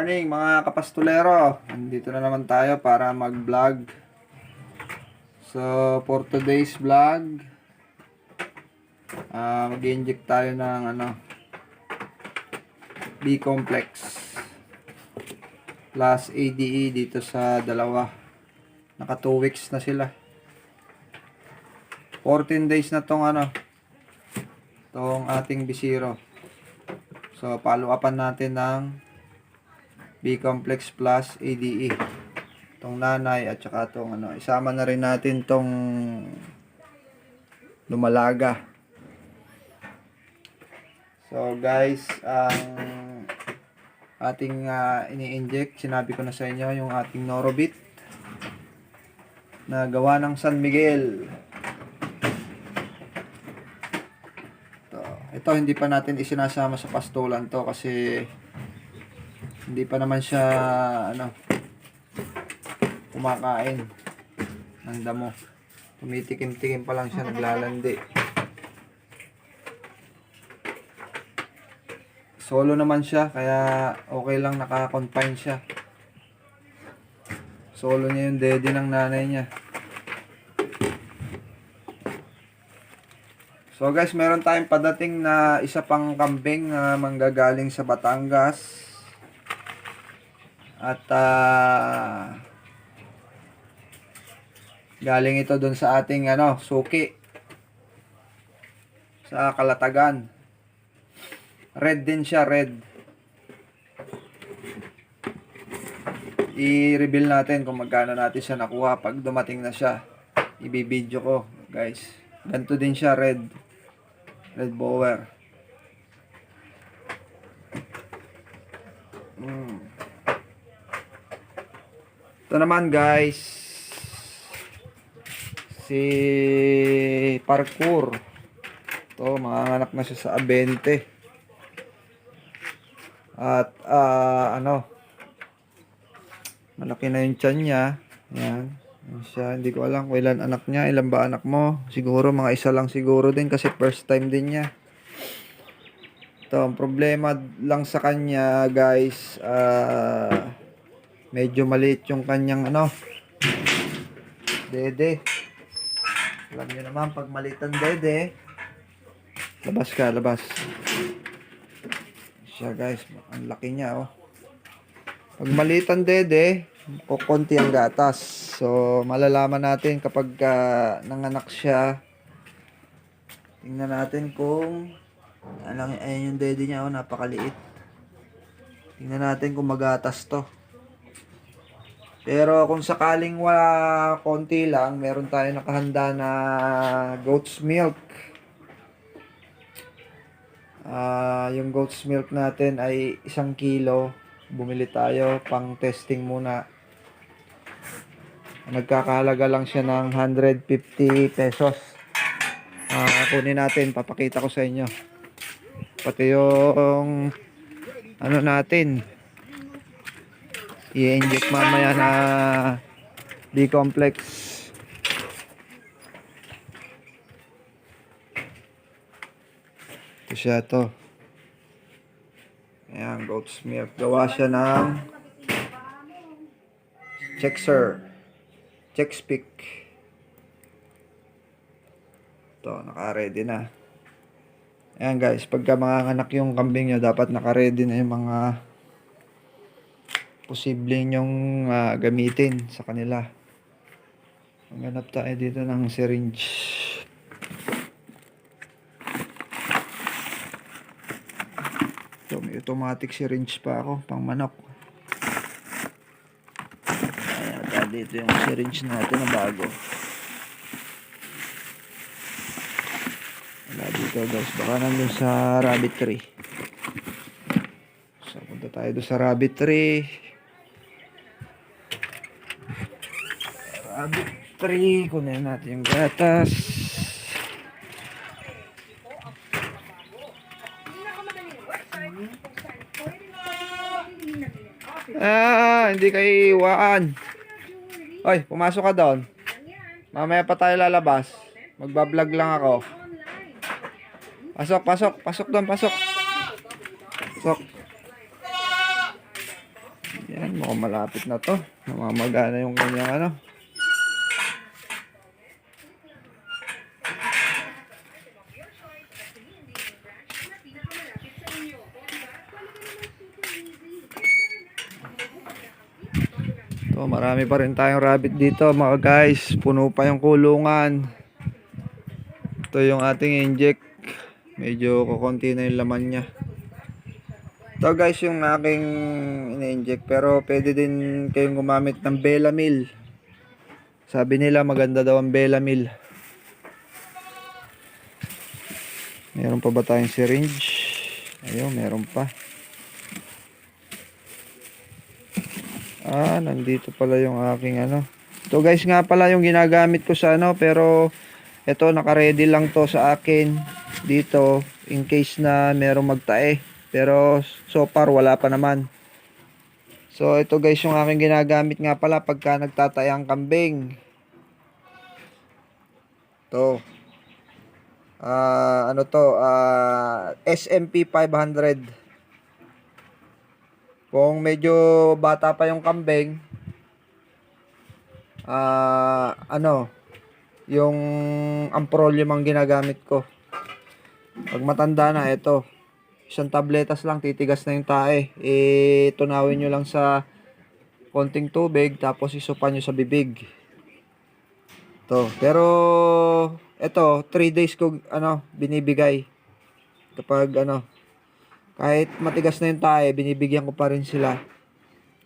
morning mga kapastulero. Nandito na naman tayo para mag-vlog. So, for today's vlog, ah mag-inject tayo ng ano, B-complex plus ADE dito sa dalawa. Naka 2 weeks na sila. 14 days na tong ano, tong ating B0. So, follow upan natin ng B-complex plus ADE. Tong nanay at saka tong ano. Isama na rin natin tong lumalaga. So guys, ang ating ah, ini-inject, sinabi ko na sa inyo yung ating Norobit na gawa ng San Miguel. Ito, ito hindi pa natin isinasama sa pastulan to kasi hindi pa naman siya ano kumakain ng damo. Tumitikim-tikim pa lang siya naglalandi. Solo naman siya kaya okay lang naka-confine siya. Solo niya yung daddy ng nanay niya. So guys, meron tayong padating na isa pang kambing na manggagaling sa Batangas. At ah, galing ito doon sa ating ano, suki sa Kalatagan. Red din siya, red. I-reveal natin kung magkano natin siya nakuha pag dumating na siya. Ibibidyo ko, guys. Ganto din siya, red. Red Bower. Mm. Ito naman guys, si Parkour. Ito, manganganak na siya sa Abente. At ah, ano, malaki na yung tiyan niya. Yan. Yan siya. Hindi ko alam kung ilan anak niya. Ilan ba anak mo? Siguro mga isa lang siguro din kasi first time din niya. Ito, problema lang sa kanya guys, ah, medyo maliit yung kanyang ano, dede. Alam niyo naman, pag maliit ang dede, labas ka, labas. Siya guys, ang laki niya oh. Pag maliit ang dede, kukunti ang gatas. So, malalaman natin kapag ah, nanganak siya. Tingnan natin kung ano, ayun yung dede niya, oh, napakaliit. Tingnan natin kung magatas to. Pero kung sakaling wala konti lang, meron tayo nakahanda na goat's milk. Ah, yung goat's milk natin ay isang kilo. Bumili tayo pang testing muna. Nagkakahalaga lang siya ng 150 pesos. Ah, kunin natin, papakita ko sa inyo. Pati yung ano natin, i-inject mamaya na B-complex. Ito siya to. Ayan, goat's milk. Gawa siya ng Chexer. Chexpic. Ito, naka-ready na. Ayan guys, pagka mga anak yung kambing nyo, dapat naka-ready na yung mga posible nyong ah, gamitin sa kanila. Maghanap tayo dito ng syringe. Ito, may automatic syringe pa ako, pang manok. Ata dito yung syringe natin na bago. Wala dito guys, baka nandun sa rabbit tree. So, punta tayo doon sa rabbit tree. Rabbit tree, kunin natin yung gatas. Ah, hindi kayo iiwaan. Oy, pumasok ka doon. Mamaya pa tayo lalabas. Magbablog lang ako. Pasok, pasok, pasok doon, pasok. Pasok. Ayan, mukhang malapit na to. Namamagana yung kanyang ano. Marami pa rin tayong rabbit dito mga guys. Puno pa yung kulungan. Ito yung ating inject. Medyo kukunti na yung laman niya. Ito guys yung aking ina-inject pero pwede din kayong gumamit ng Belamil. Sabi nila maganda daw ang Belamil. Meron pa ba tayong syringe? Ayun, meron pa. Ah, nandito pala yung aking ano. Ito guys nga pala yung ginagamit ko sa ano pero ito naka-ready lang to sa akin dito in case na merong magtae. Pero so far wala pa naman. So ito guys yung aking ginagamit nga pala pagka nagtatay ang kambing. To. Ah, ano to? Ah, SMP 500. Kung medyo bata pa yung kambing, ah, ano, yung amprolium ang ginagamit ko. Pag matanda na, ito, isang tabletas lang, titigas na yung tae. Eh, tunawin nyo lang sa konting tubig, tapos isupan nyo sa bibig. To. Pero, ito, 3 days ko, ano, binibigay. Kapag, ano, kahit matigas na yung tae, binibigyan ko pa rin sila.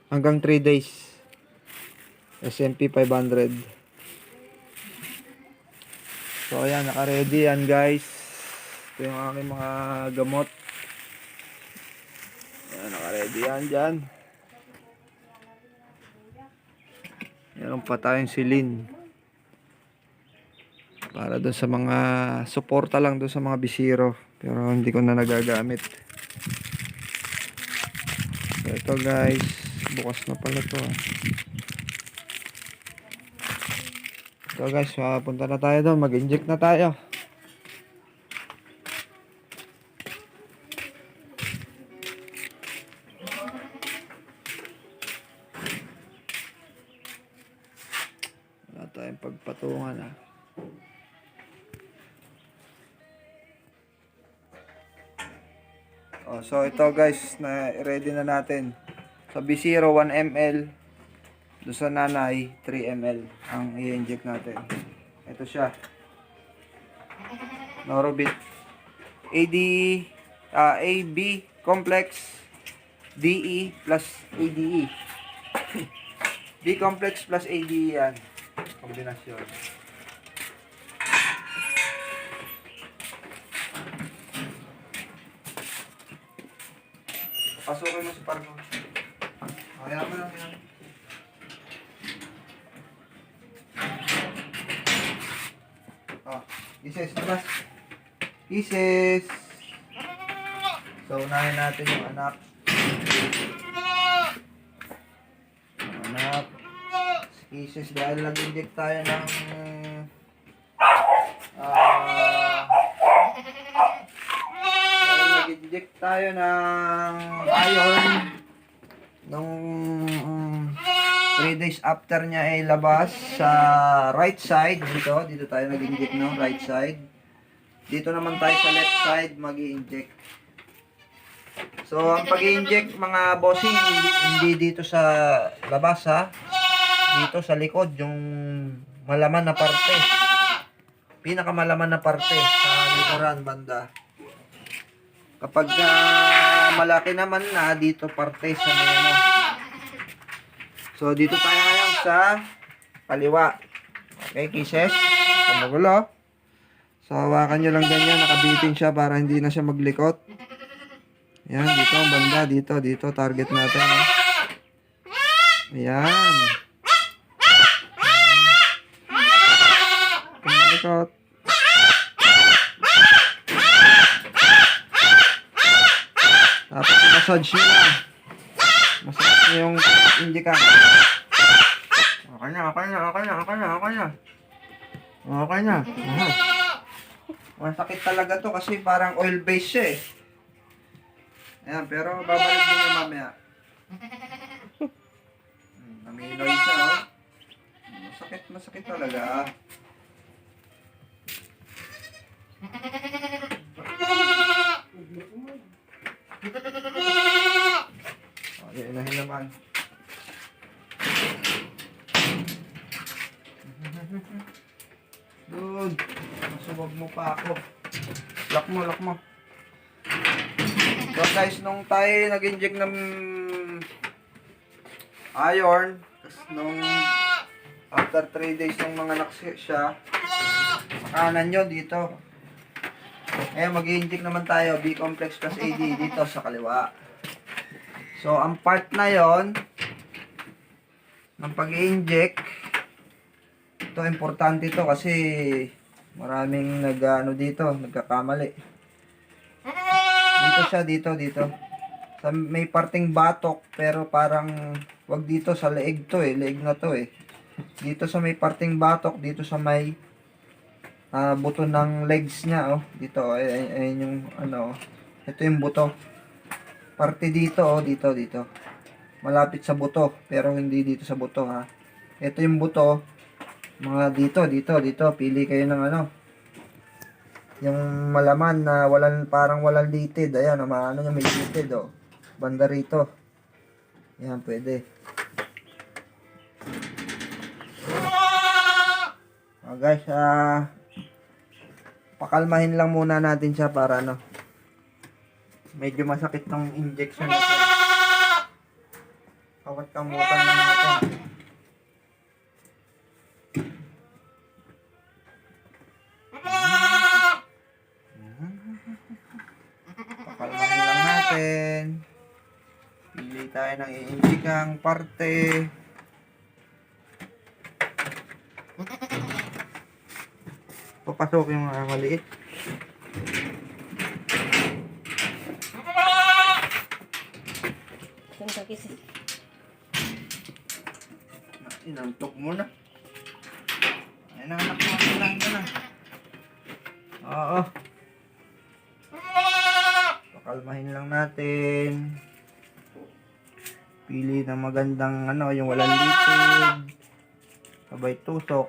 Hanggang 3 days. SMP 500. So, ayan, naka-ready yan, guys. Ito yung aking mga gamot. Ayan, naka-ready yan dyan. Meron pa tayong silin. Para doon sa mga suporta lang doon sa mga bisiro. Pero hindi ko na nagagamit. So, ito guys. Bukas na pala to. ah. Ito guys, punta na tayo doon. Mag-inject na tayo. Oh, so ito guys, na ready na natin. Sa B0 1 ml, doon sa nanay 3 ml ang i-inject natin. Ito siya. Norobit AD ah, AB complex DE plus ADE. D complex plus ADE yan. Kombinasyon. Pasukin mo si Pargo. Kaya mo lang yan. Oh, Isis, labas. Isis. So, unahin natin yung anak. Anak. Si Isis, dahil nag-inject tayo ng ah dahil nag-inject tayo ng nung 3 days after niya ay labas sa right side. Dito dito tayo nag-inject ng right side. Dito naman tayo sa left side mag inject so ang pag inject mga bossing hindi, dito sa labas ha? Dito sa likod yung malaman na parte. Pinakamalaman na parte sa likuran banda. Kapag ah, malaki naman na, dito parte sa may ano. So, dito tayo ngayon sa kaliwa. Okay, kisses. Pamagulo. So, hawakan nyo lang ganyan. Nakabitin siya para hindi na siya maglikot. Yan, dito ang banda. Dito, dito. Target natin. Oh. Yan. Kumalikot. Tapos i-massage nyo lang yung hindi ka. Okay na, okay na, okay na, okay na, okay na. Okay na. Masakit talaga to kasi parang oil base siya eh. Ayan, pero babalik din niya mamaya. Hmm, namilaw siya oh. Masakit, masakit talaga. Thank you inahin naman. Dude, masuwag mo pa ako. Lock mo, lock mo. So guys, nung tayo nag-inject ng iron, nung after 3 days nung mga anak si- siya, sa nyo dito. Eh, mag inject naman tayo, B-complex plus AD dito sa kaliwa. So, ang part na yon ng pag inject ito, importante ito kasi maraming nag, ano dito, nagkakamali. Dito siya, dito, dito. Sa, may parting batok, pero parang, wag dito sa leeg to eh, leeg na to eh. Dito sa may parting batok, dito sa may ah, buto ng legs niya, oh. Dito, ay, yung, ano, oh. ito yung buto. Parte dito, oh, dito, dito. Malapit sa buto, pero hindi dito sa buto, ha. Ito yung buto, mga dito, dito, dito, pili kayo ng ano, yung malaman na walang, parang walang litid, ayan, oh, maano niya, may litid, oh. Banda rito. Yan, pwede. Oh, guys, ah, pakalmahin lang muna natin siya para ano, medyo masakit tong injection na siya. Kawat kamutan lang natin. Pakalmahin lang natin. Pili tayo ng iinjikang parte. Papasok yung mga maliit. Punta kasi. Inantok mo na. Ay, anak mo. Ka na. Oo. Pakalmahin lang natin. Pili ng magandang ano, yung walang litid. Sabay tusok.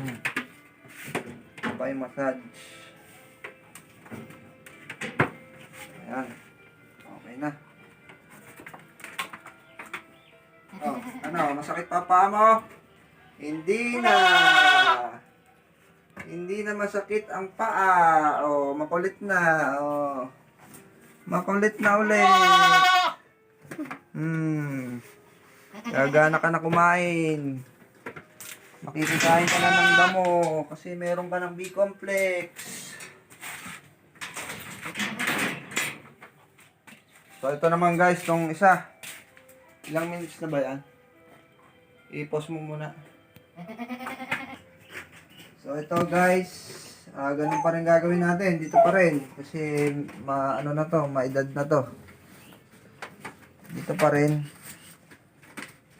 Hmm. Sabay massage. Ayan. Okay na. Oh, ano, masakit pa pa mo? Hindi na. Hindi na masakit ang paa. Oh, makulit na. Oh. Makulit na ulit. Hmm. Gagana ka na kumain. Makikikain ka na ng damo kasi meron ka ng B-complex. So ito naman guys, tong isa. Ilang minutes na ba yan? I-pause mo muna. So ito guys, ah ganun pa rin gagawin natin. Dito pa rin. Kasi ma ano na to, maedad na to. Dito pa rin.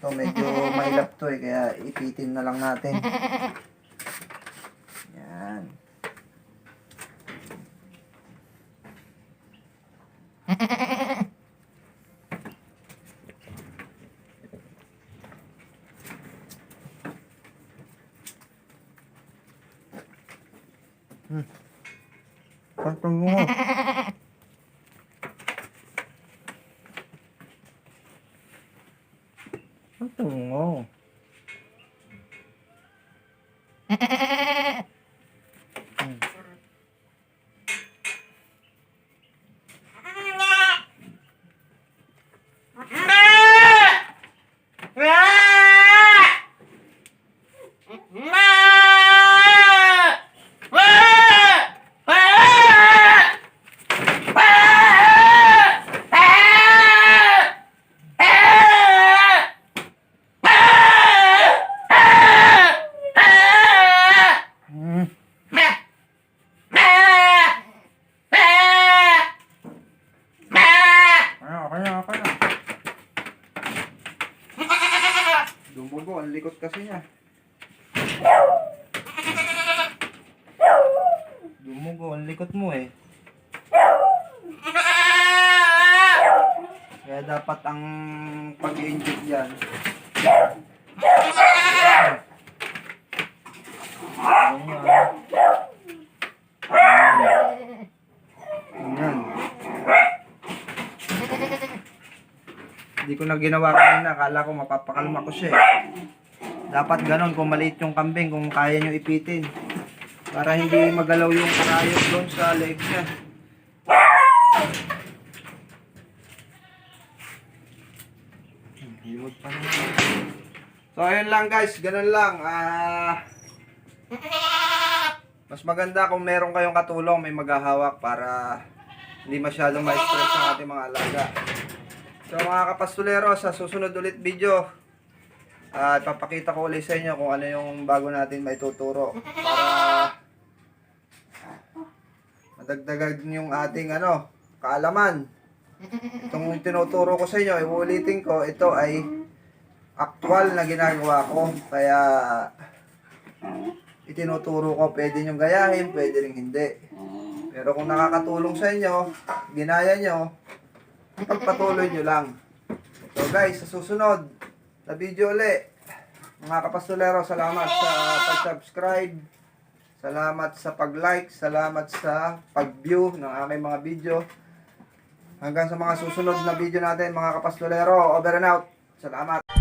Ito medyo mailap to eh, kaya ipitin na lang natin. Yan. Pantong mo. Pantong mo. Hmm. Ano, okay na, okay na. Dumugo, ang likot kasi niya. Dumugo, ang likot mo eh. Kaya dapat ang pag-inject yan. Hindi ko na ginawa kanina. Akala ko mapapakalma ko siya eh. Dapat ganon kung maliit yung kambing, kung kaya nyo ipitin. Para hindi magalaw yung karayot doon sa leeg niya. Hmm, Himod pa naman. So, ayun lang guys. Ganun lang. Ah... mas maganda kung meron kayong katulong, may maghahawak para hindi masyadong ma-stress ang ating mga alaga. So mga kapastulero, sa susunod ulit video, at papakita ko ulit sa inyo kung ano yung bago natin may tuturo para madagdagan yung ating ano, kaalaman. Itong tinuturo ko sa inyo, iulitin ko, ito ay actual na ginagawa ko. Kaya itinuturo ko, pwede nyo gayahin, pwede rin hindi. Pero kung nakakatulong sa inyo, ginaya nyo, pagpatuloy nyo lang. So guys, sa susunod na video uli, mga kapastolero, salamat sa pag-subscribe, salamat sa pag-like, salamat sa pag-view ng aking mga video. Hanggang sa mga susunod na video natin, mga kapastolero, over and out. Salamat.